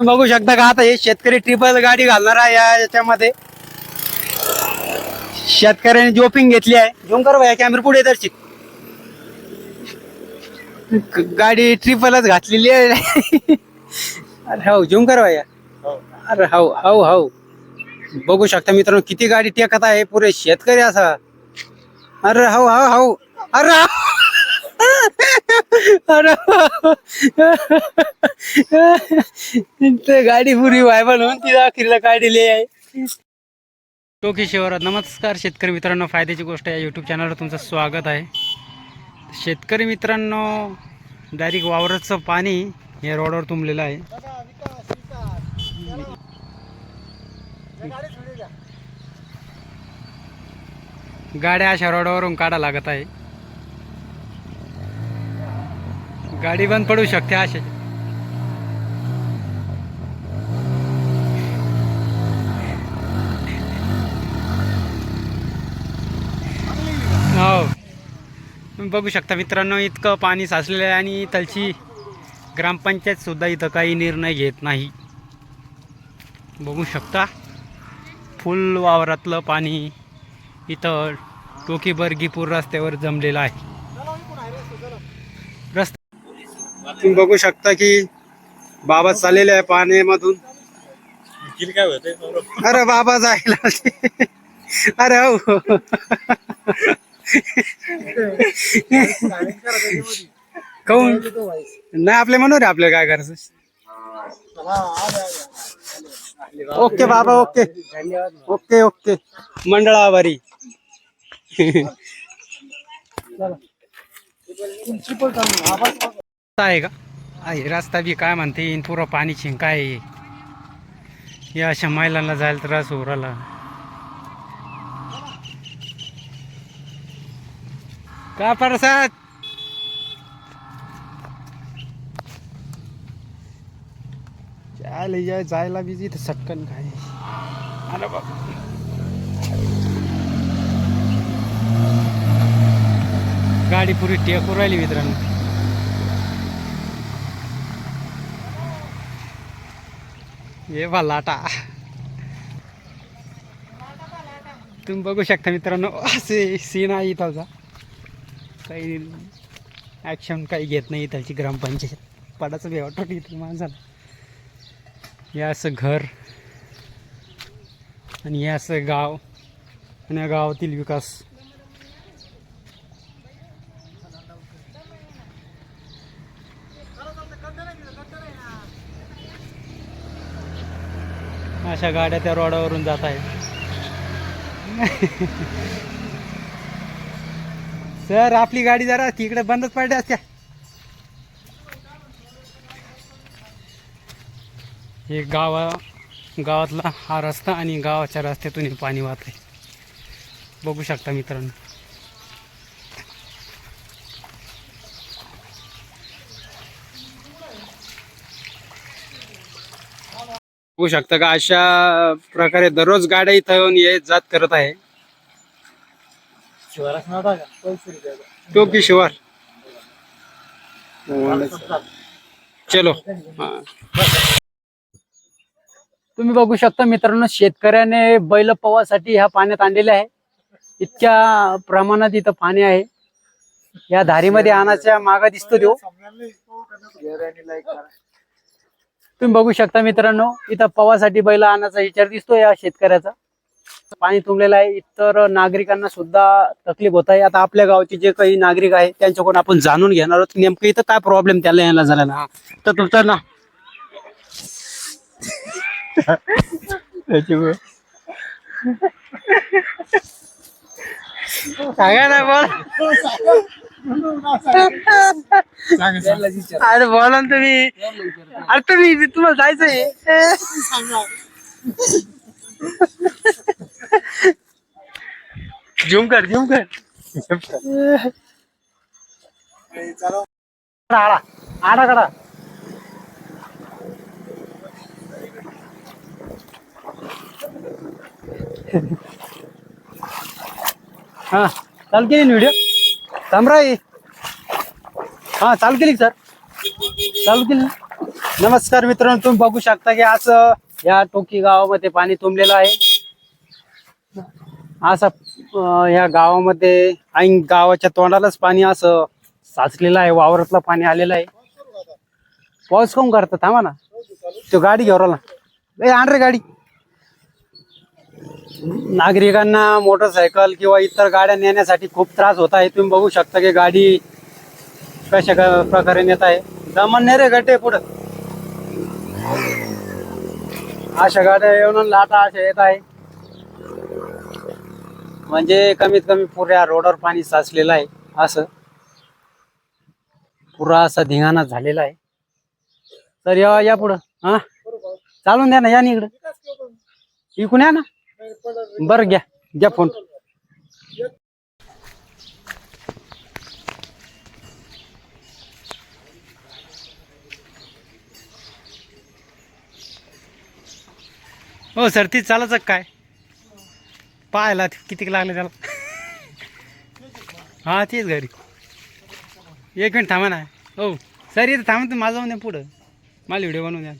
बघू शकता का आता हे शेतकरी ट्रिपल गाडी घालणार आहे या याच्यामध्ये. शेतकऱ्याने जोपिंग घेतली आहे. झोम कर कॅमेरा पुढे दर्शिक गाडी ट्रिपलच घातलेली आहे. अरे हो झुम कर अरे हो हो हो बघू शकता मित्रांनो किती गाडी टेकत आहे पुरे शेतकरी असा. अरे हो हो हो अरे. अरे ते गाडी पुरी व्हाय म्हणून ती अखेरीला काढली आहे. टोकी शिवरात नमस्कार शेतकरी मित्रांनो फायद्याची गोष्ट आहे. यूट्यूब चॅनलवर तुमचं स्वागत आहे. शेतकरी मित्रांनो डायरेक्ट वावराचं पाणी या रोडवर तुंबलेलं आहे. गाड्या अशा रोडावरून काढा लागत आहे. गाडी बंद पडू शकते असे. हो. तुम्ही बघू शकता मित्रांनो इतकं पाणी साचलेलं आहे आणि तलची ग्रामपंचायत सुद्धा इथं काही निर्णय घेत नाही. बघू शकता फुल वावरातलं पाणी इथं टोकी बर्गीपूर रस्त्यावर जमलेलं आहे रस्ता तुम्ही बघू शकता की बाबा चाललेले आहे पाण्यामधून काय अरे बाबा जायला. अरे हो. काऊन? नाही आपले म्हणू रे आपल्याला काय करायचं? ओके बाबा ओके. Okay okay. मंडळ आभारी. आहे का? आहे रस्ता बी काय म्हणते इन पुरं पाणी शिंक आहे या अशा महिलांना जायला त्रास राहिला. का प्रसाद जायला या जायला बी इथं सटकन काय? अरे बाबा गाडी पुरी टेकू राहिली मित्रांनो. हे बा लाटा तुम्ही बघू शकता मित्रांनो असे सीन आहे इथलचा. काही ॲक्शन काही घेत नाही त्याची ग्रामपंचायत. पडाचं बी वाटत इथं माणसाला. हे असं घर आणि हे असं गाव आणि या गावातील विकास. अशा गाड्या त्या रोडावरून जात आहेत. सर आपली गाडी जरा तिकडे बंदच पडल्या असत्या. हे गावा गावातला हा रस्ता आणि गावाच्या रस्त्यातून हे पाणी वाहत आहे बघू शकता मित्रांनो. बघू शकता का अशा प्रकारे दररोज गाड्या इथं येऊन ये जात करत आहे. टोकी. शिवार. चलो. हा. तुम्ही बघू शकता मित्रांनो शेतकऱ्याने बैल पवासाठी ह्या पाण्यात आणलेले आहे. इतक्या प्रमाणात इथं पाणी आहे. या धारीमध्ये आणाच्या मागा दिसतो तो. तुम्ही बघू शकता मित्रांनो इथं पवासाठी बैल आणायचा विचार दिसतो या शेतकऱ्याचा. पाणी तुंबलेलं आहे. इतर नागरिकांना सुद्धा तकलीफ होत आहे. आता आपल्या गावचे जे काही नागरिक आहे त्यांच्याकडून आपण जाणून घेणार आहोत नेमकं इथं काय प्रॉब्लेम त्याला यायला झाला ना. तर तुमचा ना. सांगा ना बोल. अरे बोला ना तुम्ही. अरे तुम्ही तुम्हाला जायचंय. झूम कर झूम कर. आडा आडा कडा हा चालू केली ना व्हिडिओ थांबराई हा चालू केली सर? चालू केली. नमस्कार मित्रांनो तुम्ही बघू शकता की असं या टोकी गावामध्ये पाणी तुंबलेलं आहे. असं या गावामध्ये आई गावाच्या तोंडालाच पाणी असं साचलेलं आहे वावरातलं पाणी आलेलं आहे. पाऊस कोण करतो? थांबा ना. तो गाडी घेऊन आला. ए आण रे गाडी. नागरिकांना मोटरसायकल किंवा इतर गाड्या नेण्यासाठी खूप त्रास होत आहे. तुम्ही बघू शकता की गाडी कशा क- प्रकारे नेत आहे. दमन नाही रे गटे पुढं. अशा गाड्या येऊन लाटा अशा येत आहे. म्हणजे कमीत कमी पुऱ्या रोडवर पाणी साचलेलं आहे असं. पुरा असा धिंगाणा झालेला आहे. तर या या पुढं हा? चालून द्या ना या ना इकडं. इकून या ना. बरं घ्या घ्या फोन. हो सर ती चालायचं काय? पाहायला किती लागले त्याला? हा तेच घरी. एक मिनिट थांबा ना. हो सर इथं थांबा तुम्ही माझं जाऊन द्या पुढं. मला व्हिडिओ बनवून द्या.